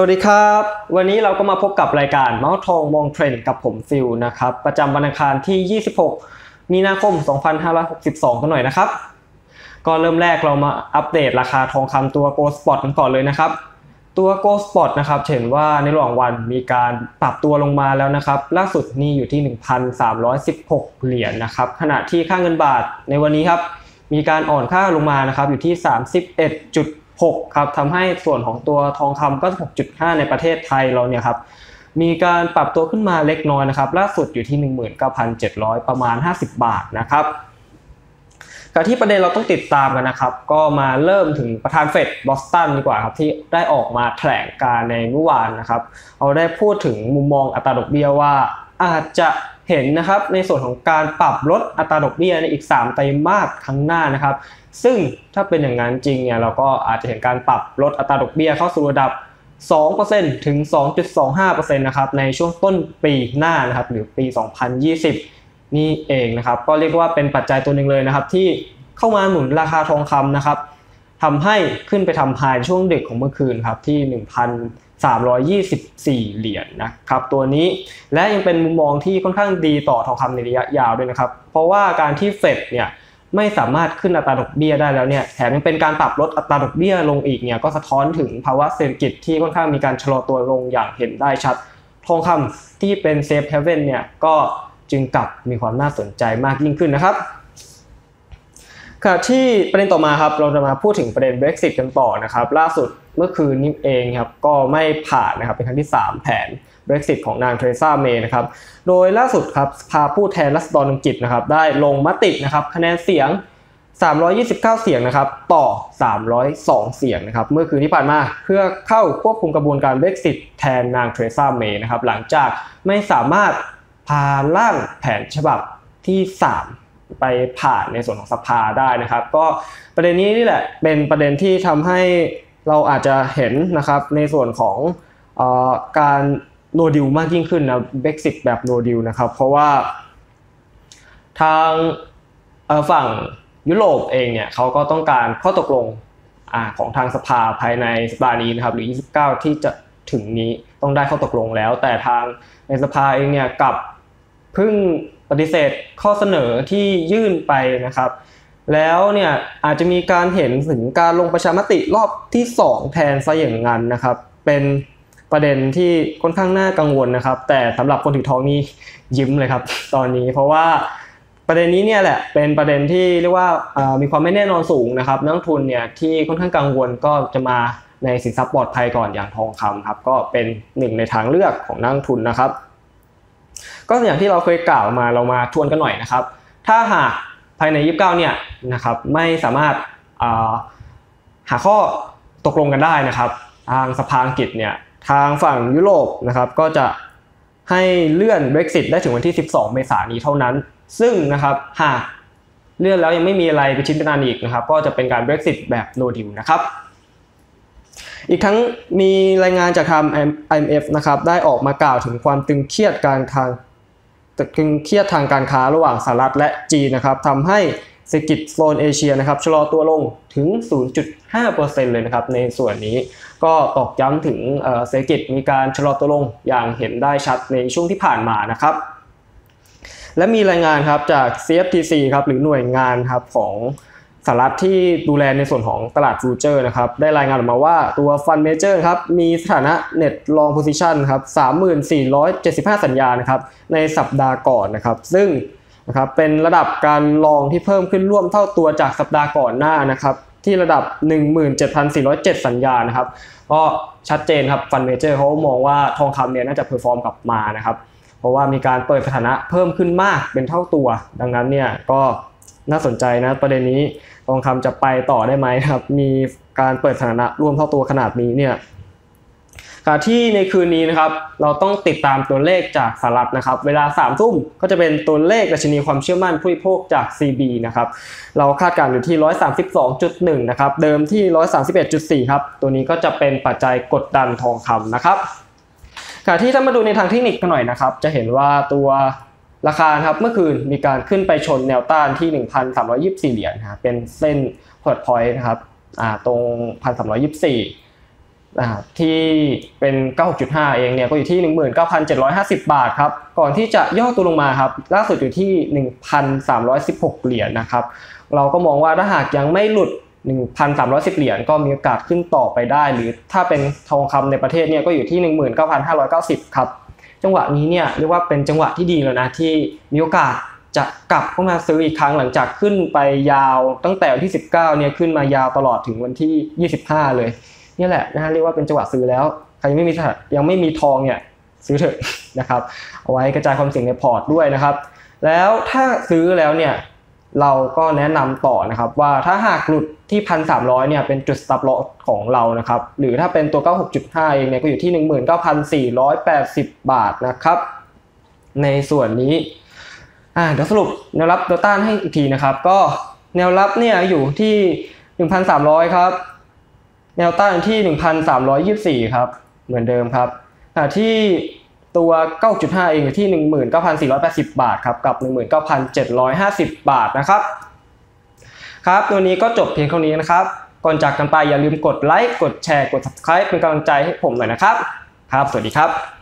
วัสดีครับ วันนี้เราก็มาพบกับรายการเมาส์ทองมองเทรนด์กับผมฟิลนะครับ ประจำวันอังคารที่ 26 มีนาคม 2562 กันหน่อยนะครับก็เริ่มแรกเรามาอัปเดตราคาทองคำตัว Gold Spot กันก่อนเลยนะครับ ตัว Gold Spot นะครับเห็นว่าในระหว่างวันมีการปรับตัวลงมาแล้วนะครับ ล่าสุดนี่อยู่ที่ 1,316 เหรียญนนะครับ ขณะที่ค่าเงินบาทในวันนี้ครับมีการอ่อนค่าลงมานะครับอยู่ที่ 31. 6ครับทำให้ส่วนของตัวทองคำก็ 6.5 ในประเทศไทยเราเนี่ยครับมีการปรับตัวขึ้นมาเล็กน้อยนะครับล่าสุดอยู่ที่ 19,700 ประมาณ 50 บาทนะครับกับที่ประเด็นเราต้องติดตามกันนะครับ ก็มาเริ่มถึงประธานเฟดบอสตันดีกว่าครับที่ได้ออกมาแถลงการในเมื่อวานนะครับ เอาได้พูดถึงมุมมองอัตราดอกเบี้ยว่าอาจจะ เห็นนะครับในส่วนของการปรับลดอัตราดอกเบี้ยในอีก 3 ไตรมาสข้างหน้านะครับ ซึ่งถ้าเป็นอย่างนั้นจริงเนี่ยเราก็อาจจะเห็นการปรับลดอัตราดอกเบี้ยเข้าสู่ระดับ 2%ถึง 2.25%นะครับในช่วงต้นปีหน้านะครับหรือปี 2020 นี่เองนะครับ ก็เรียกว่าเป็นปัจจัยตัวหนึ่งเลยนะครับ ที่เข้ามาหนุนราคาทองคำนะครับทำให้ขึ้นไปทำไฮช่วงดึกของเมื่อคืนครับที่ 1,000 324 เหรียญนนะครับตัวนี้และยังเป็นมุมมองที่ค่อนข้างดีต่อทองคำในระยะยาวด้วยนะครับเพราะว่าการที่เฟดเนี่ยไม่สามารถขึ้นอัตราดอกเบี้ยได้แล้วเนี่ยแถมยังเป็นการปรับลดอัตราดอกเบี้ยลงอีกเนี่ยก็สะท้อนถึงภาวะเศรษฐกิจที่ค่อนข้างมีการชะลอตัวลงอย่างเห็นได้ชัด ทองคำที่เป็นเซฟเฮเว่นเนี่ยก็จึงกลับมีความน่าสนใจมากยิ่งขึ้นนะครับ ขณะที่ประเด็นต่อมาครับเราจะมาพูดถึงประเด็น Brexit กันต่อนะครับ ล่าสุดเมื่อคืนนี้เองครับก็ไม่ผ่านนะครับเป็นครั้งที่ 3 แผน Brexit ของนางเทเรซาเมย์นะครับโดยล่าสุดครับพาผู้แทนรัศดรอังกฤษนะครับได้ลงมตินะครับคะแนนเสียง 329 เสียงนะครับต่อ 302 เสียงนะครับเมื่อคืนที่ผ่านมาเพื่อเข้าควบคุมกระบวนการ Brexit แทนนางเทเรซาเมย์นะครับหลังจากไม่สามารถพาร่างแผนฉบับที่ 3 ไปผ่านในส่วนของสภาได้นะครับ ก็ประเด็นนี้นี่แหละเป็นประเด็นที่ทำให้เราอาจจะเห็นนะครับในส่วนของอการโนดิวมากยิ่งขึ้นนะเบ x i t แบบโนดิวนะครับเพราะว่าทางฝั่งยุโรปเองเนี่ยเขาก็ต้องการข้อตกลงอของทางสภาภายในสัปดาห์นี้นะครับหรือ 29 ที่จะถึงนี้ต้องได้ข้อตกลงแล้ว แต่ทางในสภาเองเนี่ยกับเพิ่ง ปฏิเสธข้อเสนอที่ยื่นไปนะครับ แล้วเนี่ยอาจจะมีการเห็นถึงการลงประชามติรอบที่ 2 แทนซะอย่างนั้นนะครับ เป็นประเด็นที่ค่อนข้างน่ากังวลนะครับ แต่สำหรับคนถือทองนี่ยิ้มเลยครับ ตอนนี้เพราะว่าประเด็นนี้เนี่ยแหละเป็นประเด็นที่เรียกว่ามีความไม่แน่นอนสูงนะครับนักทุนเนี่ยที่ค่อนข้างกังวลก็จะมาในสินทรัพย์ปลอดภัยก่อนอย่างทองคำครับก็เป็นหนึ่งในทางเลือกของนักทุนนะครับ ก็อย่างที่เราเคยกล่าวมาเรามาทวนกันหน่อยนะครับ ถ้าหากภายใน 29 เนี่ยนะครับไม่สามารถหาข้อตกลงกันได้นะครับ ทางสภาอังกฤษเนี่ยทางฝั่งยุโรปนะครับก็จะให้เลื่อน Brexit ได้ถึงวันที่ 12 เมษายนนี้เท่านั้น ซึ่งนะครับหากเลื่อนแล้วยังไม่มีอะไรไปชิ้นเป็นอันอีกนะครับ ก็จะเป็นการ Brexit แบบ no deal นะครับ อีกทั้งมีรายงานจากทาง IMF นะครับได้ออกมากล่าวถึงความตึงเครียดการทางตึงเครียดทางการค้าระหว่างสหรัฐและจีนนะครับทำให้เศรษฐกิจโซนเอเชียนะครับชะลอตัวลงถึง 0.5%เลยนะครับในส่วนนี้ก็ตอกย้ำถึงเศรษฐกิจมีการชะลอตัวลงอย่างเห็นได้ชัดในช่วงที่ผ่านมานะครับ และมีรายงานครับจาก CFTC ครับหรือหน่วยงานครับของ สหรัฐที่ดูแลในส่วนของตลาดฟูเจอร์นะครับได้รายงานออกมาว่าตัวฟันเมเจอร์ครับมีสถานะเน็ตลองโพซิชันครับ3475 สัญญานะครับในสัปดาห์ก่อนนะครับ ซึ่งนะครับเป็นระดับการลองที่เพิ่มขึ้นร่วมเท่าตัวจากสัปดาห์ก่อนหน้านะครับที่ระดับ 17,407 สัญญานะครับก็ชัดเจนครับฟันเมเจอร์เขามองว่าทองคำเนี่ยน่าจะเพอร์ฟอร์มกลับมานะครับเพราะว่ามีการเปิดสถานะเพิ่มขึ้นมากเป็นเท่าตัว ดังนั้นเนี่ยก็ น่าสนใจนะประเด็นนี้ทองคำจะไปต่อได้ไหมครับ มีการเปิดสถานะร่วมเท่าตัวขนาดนี้เนี่ยที่ในคืนนี้นะครับเราต้องติดตามตัวเลขจากสหรัฐนะครับ เวลา3ามทุ่มก็จะเป็นตัวเลขดัชนีความเชื่อมั่นผู้บริโภคจาก CB นะครับเราคาดการณ์อยู่ที่ 132.1 นะครับ เดิมที่ 131.4 ครับ ตัวนี้ก็จะเป็นปัจจัยกดดันทองคำนะครับขณะที่ถ้ามาดูในทางเทคนิคกันหน่อยนะครับ จะเห็นว่าตัว ราคาครับเมื่อคืนมีการขึ้นไปชนแนวต้านที่ 1,324 เหรียญนะเป็นเส้นพอร์ตพอยต์นะครับตรง 1,324นะครับที่เป็น96.5เองเนี่ยก็อยู่ที่ 19,750 บาทครับก่อนที่จะย่อตัวลงมาครับล่าสุดอยู่ที่ 1,316 เหรียญนะครับเราก็มองว่าถ้าหากยังไม่หลุด 1,310 เหรียญก็มีโอกาสขึ้นต่อไปได้ หรือถ้าเป็นทองคำในประเทศเนี่ยก็อยู่ที่ 19,590 ครับ จังหวะนี้เนี่ยเรียกว่าเป็นจังหวะที่ดีแล้วนะที่มีโอกาสจะกลับเข้ามาซื้ออีกครั้งหลังจากขึ้นไปยาวตั้งแต่วันที่ 19เนี่ยขึ้นมายาวตลอดถึงวันที่ 25 เลยนี่แหละนะฮะเรียกว่าเป็นจังหวะซื้อแล้วใครยังไม่มียังไม่มีทองเนี่ยซื้อเถอะนะครับเอาไว้กระจายความเสี่ยงในพอร์ตด้วยนะครับ แล้วถ้าซื้อแล้วเนี่ย เราก็แนะนำต่อนะครับว่าถ้าหากหลุดที่1,300เนี่ยเป็นจุด stop loss ของเรานะครับหรือถ้าเป็นตัว 96.5 เองเนี่ยก็อยู่ที่ 19,480 บาทนะครับ ในส่วนนี้อ่าเดี๋ยวสรุปแนวรับแนวต้านให้อีกทีนะครับ ก็แนวรับเนี่ยอยู่ที่ 1,300 ครับ แนวต้านที่ 1,324 ครับ เหมือนเดิมครับที่ ตัว 9.5 เองอยู่ที่ 19,480 บาทครับกับ 19,750 บาทนะครับครับตัวนี้ก็จบเพียงเท่านี้นะครับ ก่อนจากกันไปอย่าลืมกดไลค์กดแชร์กด subscribe เป็นกำลังใจให้ผมหน่อยนะครับ ครับ สวัสดีครับ